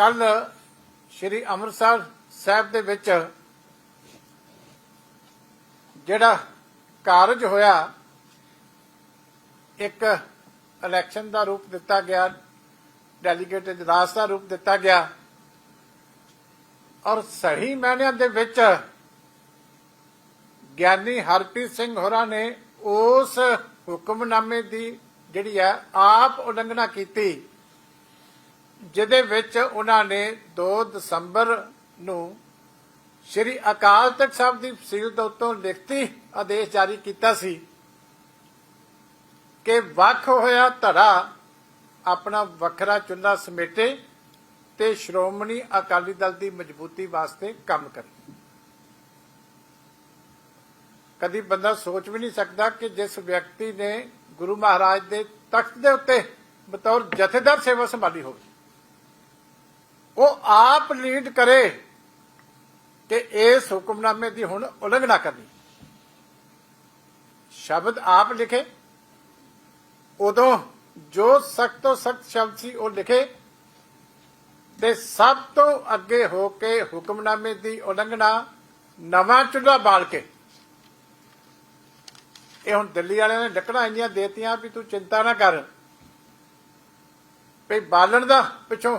ਕੱਲ ਸ੍ਰੀ ਅੰਮ੍ਰਿਤਸਰ ਸਾਹਿਬ ਦੇ ਵਿੱਚ ਜਿਹੜਾ ਕਾਰਜ ਹੋਇਆ, ਇੱਕ ਇਲੈਕਸ਼ਨ ਦਾ ਰੂਪ ਦਿੱਤਾ ਗਿਆ ਡੈਲੀਗੇਟ ਇਜਲਾਸ ਦਾ ਰੂਪ ਦਿੱਤਾ ਗਿਆ ਔਰ ਸਹੀ ਮਾਇਨਿਆਂ ਦੇ ਵਿੱਚ ਗਿਆਨੀ ਹਰਪ੍ਰੀਤ ਸਿੰਘ ਹੋਰਾਂ ਨੇ ਉਸ ਹੁਕਮਨਾਮੇ ਦੀ ਜਿਹੜੀ ਹੈ, ਆਪ ਉਲੰਘਣਾ ਕੀਤੀ। ਜਿਹਦੇ ਵਿੱਚ ਉਹਨਾਂ ਨੇ 2 ਦਸੰਬਰ ਨੂੰ ਸ਼੍ਰੀ ਅਕਾਲ ਤਖਤ ਸਾਹਿਬ ਦੀ ਫਸੀਲ ਦੇ ਉੱਤੋਂ ਲਿਖਤੀ ਆਦੇਸ਼ ਜਾਰੀ ਕੀਤਾ ਸੀ ਕਿ ਵੱਖ ਹੋਇਆ ਧੜਾ ਆਪਣਾ ਵੱਖਰਾ ਚੁੰਨਾ ਸਮੇਟੇ ਤੇ ਸ਼੍ਰੋਮਣੀ ਅਕਾਲੀ ਦਲ ਦੀ ਮਜ਼ਬੂਤੀ ਵਾਸਤੇ ਕੰਮ ਕਰੇ। ਕਦੀ ਬੰਦਾ ਸੋਚ ਵੀ ਨਹੀਂ ਸਕਦਾ ਕਿ ਜਿਸ ਵਿਅਕਤੀ ਨੇ ਗੁਰੂ ਮਹਾਰਾਜ ਦੇ ਤਖਤ ਦੇ ਉੱਤੇ ਬਤੌਰ ਜਥੇਦਾਰ ਸੇਵਾ ਸੰਭਾਲੀ ਹੋਵੇ। ਉਹ ਆਪ ਲੀਡ ਕਰੇ ਕਿ ਇਸ ਹੁਕਮਨਾਮੇ ਦੀ ਹੁਣ ਉਲੰਘਣਾ ਕਰਨੀ। ਸ਼ਬਦ ਆਪ ਲਿਖੇ, ਉਦੋਂ ਜੋ ਸਖਤ ਤੋਂ ਸਖਤ ਸ਼ਬਦ ਸੀ ਉਹ ਲਿਖੇ ਤੇ ਸਭ ਤੋਂ ਅੱਗੇ ਹੋ ਕੇ ਹੁਕਮਨਾਮੇ ਦੀ ਉਲੰਘਣਾ ਨਵਾਂ ਚੁੱਲ੍ਹਾ ਬਾਲ ਕੇ। ਇਹ ਹੁਣ ਦਿੱਲੀ ਵਾਲਿਆਂ ਨੇ ਲੱਕੜਾਂ ਇੰਨੀਆਂ ਦੇਤੀਆਂ ਵੀ ਤੂੰ ਚਿੰਤਾ ਨਾ ਕਰ। ਵੀ ਬਾਲਣ ਦਾ ਪਿੱਛੋਂ